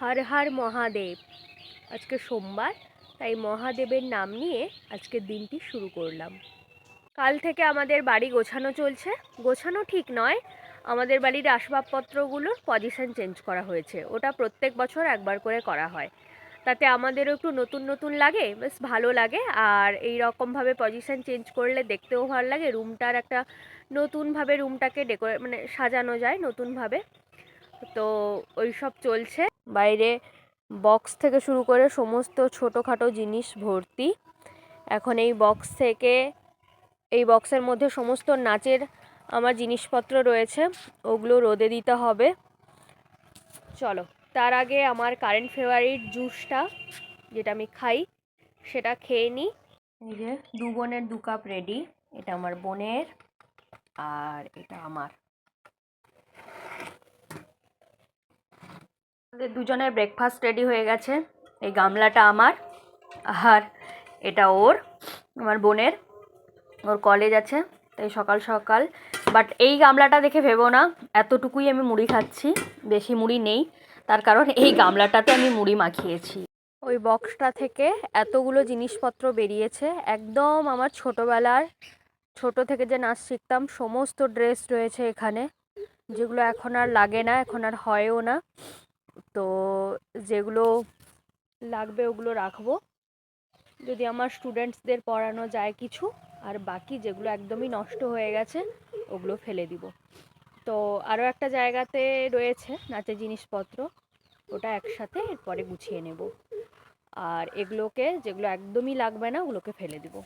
হর হর মহাদেব। আজকে সোমবার, তাই মহাদেবের নাম নিয়ে আজকের দিনটি শুরু করলাম। কাল থেকে আমাদের বাড়ি গোছানো চলছে। গোছানো ঠিক নয়। আমাদের বাড়ির আসবাবপত্রগুলোর পজিশন চেঞ্জ করা হয়েছে। ওটা প্রত্যেক বছর একবার করে করা হয়। তাতে আমাদেরও একটু নতুন নতুন লাগে, বেশ ভালো লাগে। আর এই রকমভাবে পজিশন চেঞ্জ করলে দেখতেও ভালো লাগে। রুমটার একটা নতুনভাবে রুমটাকে ডেকোরে মানে সাজানো যায় নতুনভাবে। তো ওই সব চলছে। বাইরে বক্স থেকে শুরু করে সমস্ত ছোটোখাটো জিনিস ভর্তি। এখন এই বক্স থেকে, এই বক্সের মধ্যে সমস্ত নাচের আমার জিনিসপত্র রয়েছে, ওগুলো রোদে দিতে হবে। চলো, তার আগে আমার কারেন্ট ফেভারিট জুসটা যেটা আমি খাই, সেটা খেয়ে নিই এই যে, দু বোনের দু কাপ রেডি এটা আমার বোনের, আর এটা আমার। আমাদের দুজনের ব্রেকফাস্ট রেডি হয়ে গেছে। এই গামলাটা আমার, আর এটা ওর, আমার বোনের। ওর কলেজ আছে, তাই সকাল সকাল। বাট এই গামলাটা দেখে ভেবো না, এতটুকুই আমি মুড়ি খাচ্ছি, বেশি মুড়ি নেই। তার কারণ এই গামলাটাতে আমি মুড়ি মাখিয়েছি। ওই বক্সটা থেকে এতগুলো জিনিসপত্র বেরিয়েছে। একদম আমার ছোটোবেলার, ছোট থেকে যে নাচ শিখতাম, সমস্ত ড্রেস রয়েছে এখানে, যেগুলো এখন আর লাগে না, এখন আর হয়ও না। তো যেগুলো লাগবে ওগুলো রাখব। যদি আমার স্টুডেন্টসদের পড়ানো যায় কিছু, আর বাকি যেগুলো একদমই নষ্ট হয়ে গেছে, ওগুলো ফেলে দিব। তো আরও একটা জায়গাতে রয়েছে নাচের জিনিসপত্র, ওটা একসাথে এরপরে গুছিয়ে নেব। আর এগুলোকে, যেগুলো একদমই লাগবে না, ওগুলোকে ফেলে দিব।